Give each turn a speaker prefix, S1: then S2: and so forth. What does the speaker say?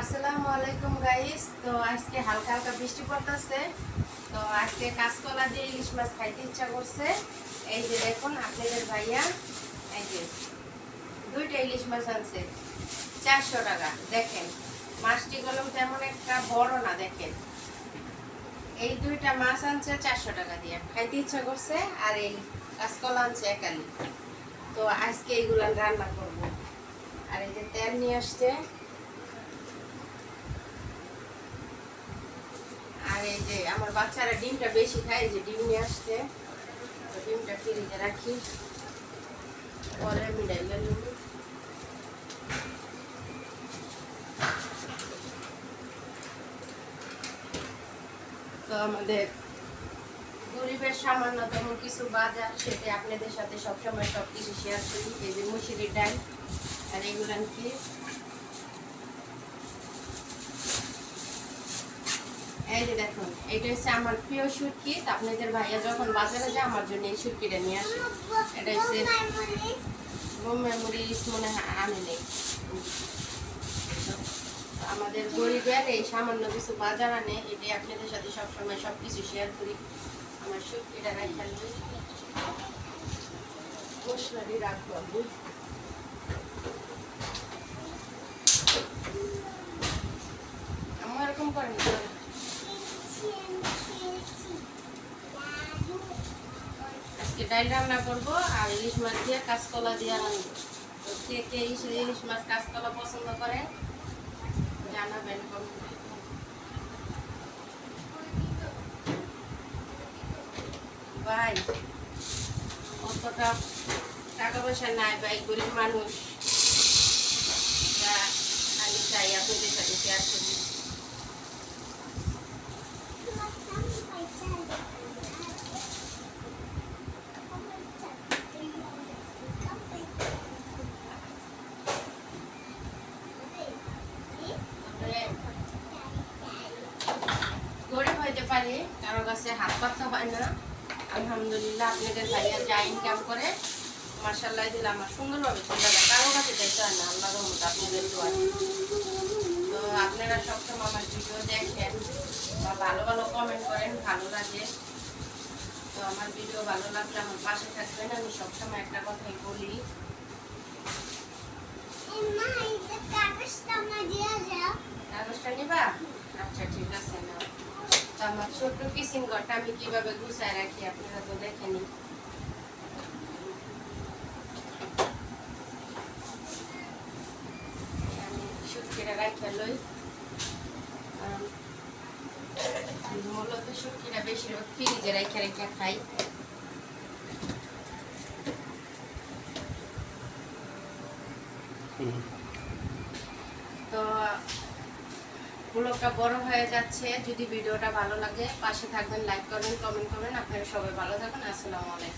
S1: আসসালামু আলাইকুম গাইস তো আজকে হালকা হালকা বৃষ্টি পড়তেছে। তো আজকে কাঁচকলা দিয়ে ইলিশ মাছ খাইতে ইচ্ছা করছে। এই যে দেখুন আপনাদের ভাইয়া, এই যে দুইটা ইলিশ মাছ আনছে, চারশো টাকা। দেখেন, মাছটি কলম তেমন একটা বড় না, দেখেন। এই দুইটা মাছ আনছে চারশো টাকা দিয়ে। খাইতে ইচ্ছা করছে আর এই কাঁচকলা আনছে একালি। তো আজকে এইগুলো রান্না করব। আর এই যে তেল নিয়ে আসছে আর এই আমার বাচ্চারা ডিমটা বেশি খায়, যে ডিম নিয়ে আসছে। ডিমটা ফ্রিজে রাখি। পরে মিডাইলে তো আমাদের গরিবের সামান্যতম কিছু বাজার, সেটা আপনাদের সাথে সবসময় সব কিছু শেয়ার করি। এই যে মুসুরির ডাল আর এগুলো কি এই যে দেখুন, এটা হচ্ছে আমার প্রিয় সুটকি। আপনাদের ভাইয়া যখন বাজারে যায়, আমার জন্য এই সুটকিটা নিয়ে আসে। এটা হচ্ছে বোম্বাই মরিচ মনে হয় আনে নেই। আমাদের গরিবের এই সামান্য কিছু বাজার আনে, এটাই আপনাদের সাথে সবসময় সব কিছু শেয়ার করি। আমার সুটকিটা রাখার রাখব আমি। আমার এরকম করেন না। আজকে ডাল রান্না করব আর ইলিশ মাছ দিয়ে কাঁচকলা দিয়ে রান্না কে কে ইলিশ মাছ কাঁচকলা পছন্দ করে, জানাবেন। ভাই, অতটা টাকা পয়সা নাই ভাই, গরিব মানুষ। আমি চাই আপনাদের সাথে শেয়ার করি গরিব হইতে পারি, কারও কাছে হাত পাতা হয় না। আলহামদুলিল্লাহ, আপনাদের ভাইয়া যা ইনকাম করে মার্শাল্লাহ দিলে আমার সুন্দরভাবে চলে যায় কাছে দেখতে হয় না, আল্লাহর রহমত আপনাদের দোয়া। তো আপনারা সবসময় আমার ভিডিও দেখেন বা ভালো ভালো কমেন্ট করেন, ভালো লাগে। তো আমার ভিডিও ভালো লাগলে আমার পাশে থাকবেন। আমি সবসময় একটা কথাই বলি কাগজটা নিবা আচ্ছা ঠিক আছে না তো আমার ছোট্ট কিচেন ঘরটা আমি কীভাবে গুছায় রাখি আপনারা তো দেখেনি আমি শুটকিটা রাখা লই। মূলত শুটকিটা বেশিরভাগ ফ্রিজে রেখে রেখে খাই। তো ব্লগটা বড় হয়ে যাচ্ছে। যদি ভিডিওটা ভালো লাগে, পাশে থাকবেন লাইক করবেন কমেন্ট করবেন। আপনারা সবাই ভালো থাকবেন। আসসালামু আলাইকুম।